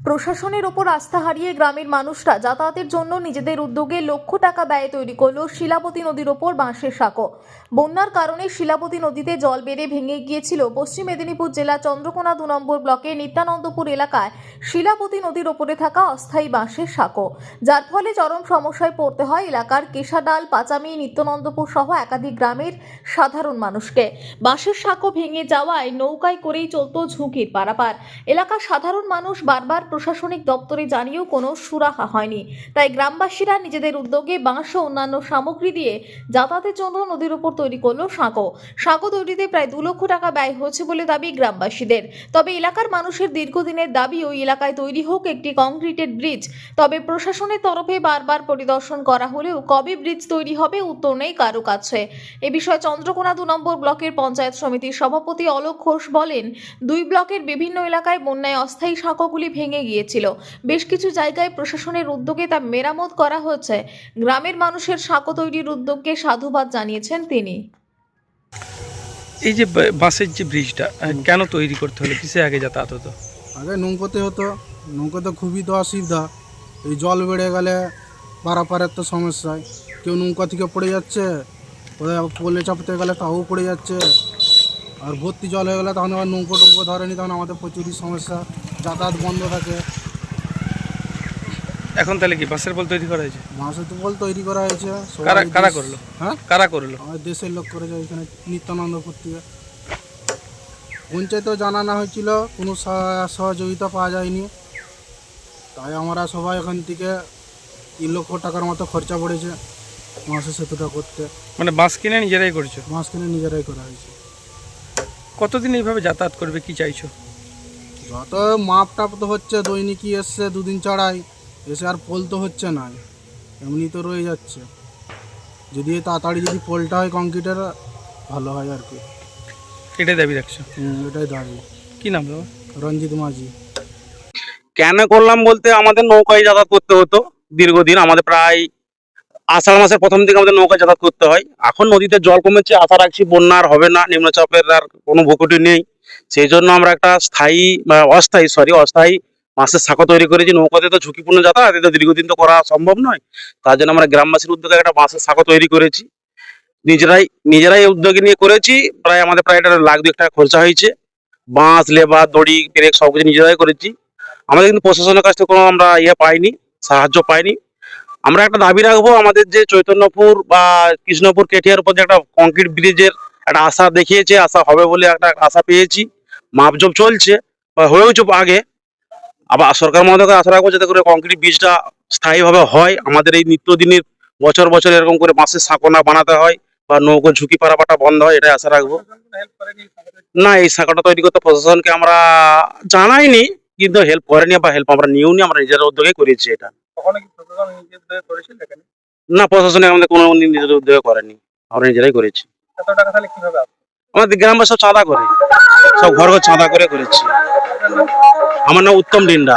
প্রশাসনের ওপর আস্থা হারিয়ে গ্রামের মানুষরা যাতায়াতের জন্য নিজেদের উদ্যোগে লক্ষ টাকা ব্যয়ে তৈরি করল শিলাবতী নদীর ওপর বাঁশের সাঁকো। বন্যার কারণে শিলাবতী নদীতে জল বেড়ে ভেঙে গিয়েছিল পশ্চিম মেদিনীপুর জেলা চন্দ্রকোনা দু নম্বর ব্লকের নিত্যানন্দপুর এলাকায় শিলাবতী নদীর ওপরে থাকা অস্থায়ী বাঁশের সাঁকো। যার ফলে চরম সমস্যায় পড়তে হয় এলাকার কেশাডাল, পাচামি, নিত্যনন্দপুর সহ একাধিক গ্রামের সাধারণ মানুষকে। বাঁশের সাঁকো ভেঙে যাওয়ায় নৌকায় করেই চলতো ঝুঁকির পারাপার। এলাকার সাধারণ মানুষ বারবার প্রশাসনিক দপ্তরে জানিয়েও কোনো সুরাহা হয়নি। তাই গ্রামবাসীরা নিজেদের উদ্যোগে বাঁশ ও অন্যান্য সামগ্রী দিয়ে যাতায়াতের জন্য নদীর উপর তৈরি করল সাঁকো। সাঁকো তৈরিতে প্রায় দু লক্ষ টাকা ব্যয় হয়েছে বলে দাবি গ্রামবাসীদের। তবে এলাকার মানুষের দীর্ঘদিনের দাবি ওই এলাকায় তৈরি হোক একটি কংক্রিটেড ব্রিজ। তবে প্রশাসনের তরফে বারবার পরিদর্শন করা হলেও কবে ব্রিজ তৈরি হবে উত্তর নেই কারও কাছে। এ বিষয়ে চন্দ্রকোনা দু নম্বর ব্লকের পঞ্চায়েত সমিতির সভাপতি অলোক ঘোষ বলেন, দুই ব্লকের বিভিন্ন এলাকায় বন্যায় অস্থায়ী সাঁকোগুলি ভেঙে গিয়েছিল। বেশ কিছু জায়গায় প্রশাসনের উদ্যোগে তা মেরামত করা হচ্ছে গ্রামের মানুষের সাঁকো তৈরির উদ্যোগকে সাধুবাদ জানিয়েছেন তিনি। এই যে বাসের যে ব্রিজটা কেন তৈরি করতে হলো? কিসে আগে যাতায়াত হতো? আগে নৌকোতে হতো। নৌকোতে খুবই তো অসুবিধা। এই জল বেড়ে গেলে পারাপারের তো সমস্যায় কেউ নৌকা থেকে পড়ে যাচ্ছে কোথায় পোলে চাপতে গেলে তাও পড়ে যাচ্ছে। আর ভর্তি জল হয়ে গেলে তখন আবার নৌকো টৌকো ধরেনি তখন আমাদের প্রচুরই সমস্যা যাতায়াত বন্ধ থাকে। এখন তাহলে কি বাসের বল তৈরি করা হয়েছে? বাঁশের তো বল তৈরি করা হয়েছে কারা কারা করল? হ্যাঁ? কারা করল? আমাদের দেশের লোক করেছে এখানে নিত্যানন্দপুর থেকে পঞ্চায়েতেও জানানো হয়েছিল কোনো সহযোগিতা পাওয়া যায়নি। তাই আমরা সবাই এখান থেকে তিন লক্ষ টাকার মতো খরচা পড়েছে মাসে সেতুটা করতে। মানে বাস কিনে নিজেরাই করছ? মাস কিনে নিজেরাই করা হয়েছে। কতদিন এইভাবে যাতায়াত করবে কি চাইছো? যত মাপ টাপ তো হচ্ছে দৈনিকই এসছে দুদিন চড়াই এসে আর পোল তো হচ্ছে না এমনি তো রয়ে যাচ্ছে। যদি তাড়াতাড়ি যদি পোলটা হয় কংক্রিটের ভালো হয় আর কি। এটাই দাবি রাখছো? হুম, এটাই দাবি। কি নাম বাবা রঞ্জিত মাঝি। কেন করলাম বলতে আমাদের নৌকায় যাতায়াত করতে হতো দীর্ঘদিন আমাদের প্রায় আষাঢ় মাসের প্রথম দিকে আমাদের নৌকায় যাতায়াত করতে হয়। এখন নদীতে জল কমেছে, আশা রাখছি বন্যা আর হবে না, নিম্নচাপের আর কোনো ভূকুটি নেই। সেই জন্য আমরা একটা স্থায়ী, বা অস্থায়ী সরি অস্থায়ী মাছের শাখা তৈরি করেছি। নৌকাতে তো ঝুঁকিপূর্ণ যাতায়াত, এতে দীর্ঘদিন তো করা সম্ভব নয়। তার জন্য আমরা গ্রামবাসীর উদ্যোগে একটা বাঁশের শাখা তৈরি করেছি। নিজেরাই নিজেরাই উদ্যোগে নিয়ে করেছি। প্রায় আমাদের প্রায় এটা লাখ দুই টাকা খরচা হয়েছে। বাঁশ, লেবার, দড়ি, পেরেক সব কিছু নিজেরাই করেছি। আমাদের কিন্তু প্রশাসনের কাছ থেকে কোনো আমরা ইয়ে পাইনি, সাহায্য পাইনি। আমরা একটা দাবি রাখব, আমাদের যে চৈতন্যপুর বা কৃষ্ণপুর কেটিয়ার উপর যে একটা কংক্রিট ব্রিজের একটা আশা দেখিয়েছে, আশা হবে বলে একটা আশা পেয়েছি। মাপজোপ চলছে, বা হয়েওছে আগে। আবার সরকার মহোদয়কে আশা রাখব যাতে করে কংক্রিট ব্রিজটা স্থায়ীভাবে হয়। আমাদের এই নিত্যদিনের বছর বছর এরকম করে বাঁশের সাঁকোনা বানাতে হয় বা নৌকো ঝুঁকি পারাপাটা বন্ধ হয়, এটাই আশা রাখব। না, এই শাখাটা তৈরি করতে প্রশাসনকে আমরা জানাইনি, কিন্তু হেল্প করেনি বা হেল্প আমরা নিয়েও নি আমরা নিজের উদ্যোগে করেছি এটা। না প্রশাসনে আমাদের কোনো নিজের উদ্যোগ করেনি। আমরা নিজেরাই করেছি। আমাদের গ্রামবাসী সব চাঁদা করে। সব ঘর ঘর চাঁদা করে করেছি। আমার নাম উত্তম ডিন্ডা।